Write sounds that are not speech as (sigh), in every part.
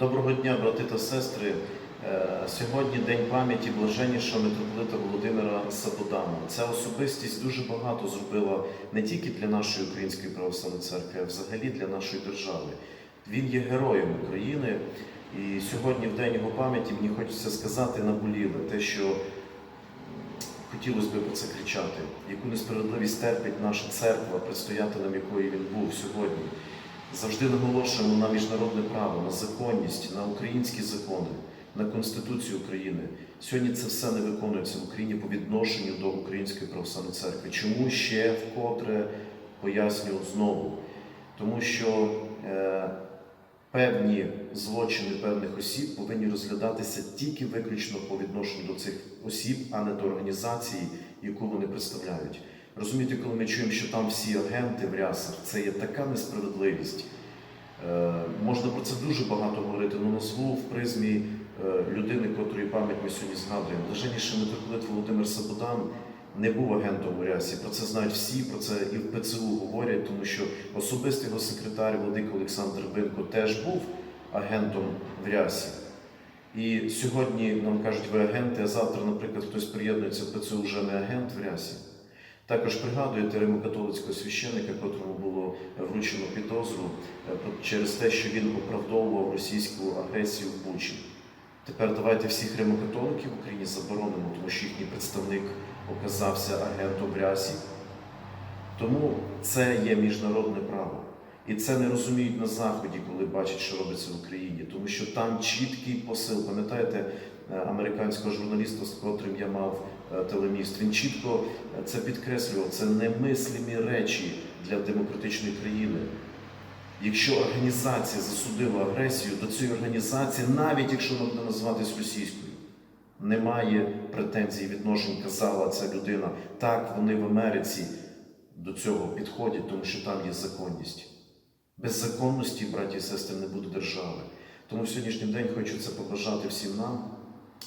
Доброго дня, брати та сестри. Е, Сьогодні день пам'яті блаженнішого митрополита Володимира Сабодана. Ця особистість дуже багато зробила не тільки для нашої української православної церкви, а взагалі для нашої держави. Він є героєм України, і сьогодні, в день його пам'яті, мені хочеться сказати наболіле те, що хотілося б про це кричати, яку несправедливість терпить наша церква, предстоятелем якої він був сьогодні. Завжди наголошуємо на міжнародне право, на законність, на українські закони, на Конституцію України. Сьогодні це все не виконується в Україні по відношенню до Української православної церкви. Чому ще вкотре поясню знову? Тому що е, певні злочини певних осіб повинні розглядатися тільки виключно по відношенню до цих осіб, а не до організації, яку вони представляють. Розумієте, коли ми чуємо, що там всі агенти в рясах, це є така несправедливість. Е, можна про це дуже багато говорити, але назву в призмі е, людини, котрої пам'ять ми сьогодні згадуємо. Блаженніший митрополит Володимир Сабодан не був агентом у рясі. Про це знають всі, про це і в ПЦУ говорять, тому що особистий його секретар Владик Олександр Бинко теж був агентом в рясі. І сьогодні нам кажуть, ви агенти, а завтра, наприклад, хтось приєднується в ПЦУ вже не агент в рясі. Також пригадуєте римокатолицького священника, котрому було вручено підозру е, через те, що він оправдовував російську агресію в Бучі. Тепер давайте всіх римокатоликів в Україні заборонимо, тому що їхній представник оказався агентом рясі. Тому це є міжнародне право. І це не розуміють на Заході, коли бачать, що робиться в Україні, тому що там чіткий посил. Пам'ятаєте е, американського журналіста, з котрим я мав телеміст, він чітко е, це підкреслював. Це немислимі речі для демократичної країни. Якщо організація засудила агресію, до цієї організації, навіть якщо вона буде називатись російською, немає претензій відношень, казала ця людина. Так, вони в Америці до цього підходять, тому що там є законність. Без законності, браті і сестри, не буде держави. Тому в сьогоднішній день хочу це побажати всім нам.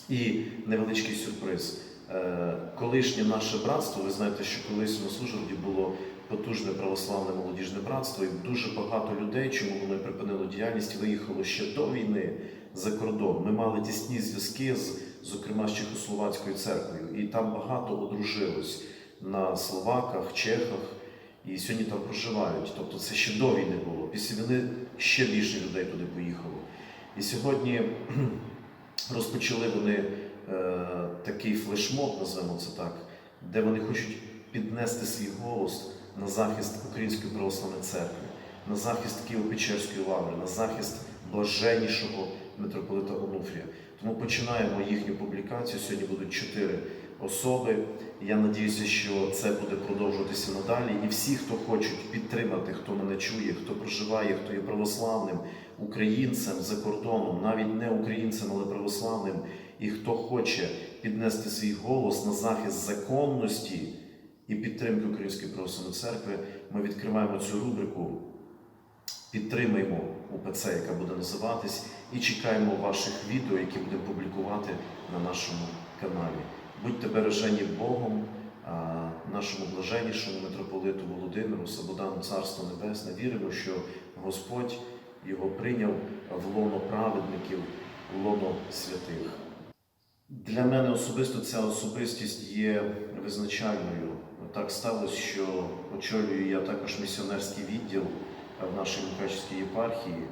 І невеличкий сюрприз. Е, Колишнє наше братство, ви знаєте, що колись на Службі було потужне православне молодіжне братство, і дуже багато людей, чому вони припинили діяльність, виїхало ще до війни за кордон. Ми мали тісні зв'язки з, зокрема, з Чехословацькою церквою, і там багато одружилось на словаках, чехах, і сьогодні там проживають. Тобто це ще до війни було. Після війни ще більше людей туди поїхало. І сьогодні (clears throat) розпочали вони такий флешмоб, називаємо це так, де вони хочуть піднести свій голос на захист Української православної церкви, на захист Києво-Печерської лаври, на захист блаженнішого митрополита Онуфрія. Тому починаємо їхню публікацію. Сьогодні будуть чотири особи. Я надіюся, що це буде продовжуватися надалі. І всі, хто хочуть підтримати, хто мене чує, хто проживає, хто є православним українцем за кордоном, навіть не українцем, але православним, і хто хоче піднести свій голос на захист законності і підтримки Української православної церкви, ми відкриваємо цю рубрику. Підтримаємо УПЦ, яка буде називатись, і чекаємо ваших відео, які будемо публікувати на нашому каналі. Будьте бережені Богом, нашому блаженнішому митрополиту Володимиру, Сабодану Царство Небесне. Віримо, що Господь його прийняв в лоно праведників, в лоно святих. Для мене особисто ця особистість є визначальною. Так сталося, що очолюю я також місіонерський відділ в нашій Мукачівській єпархії,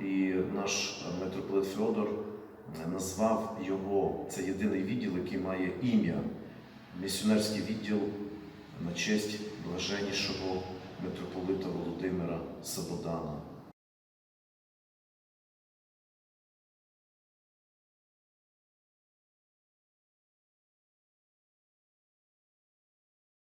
і наш митрополит Федор Е, назвав його, це єдиний відділ, який має ім'я, місіонерський відділ на честь блаженнішого митрополита Володимира Сабодана.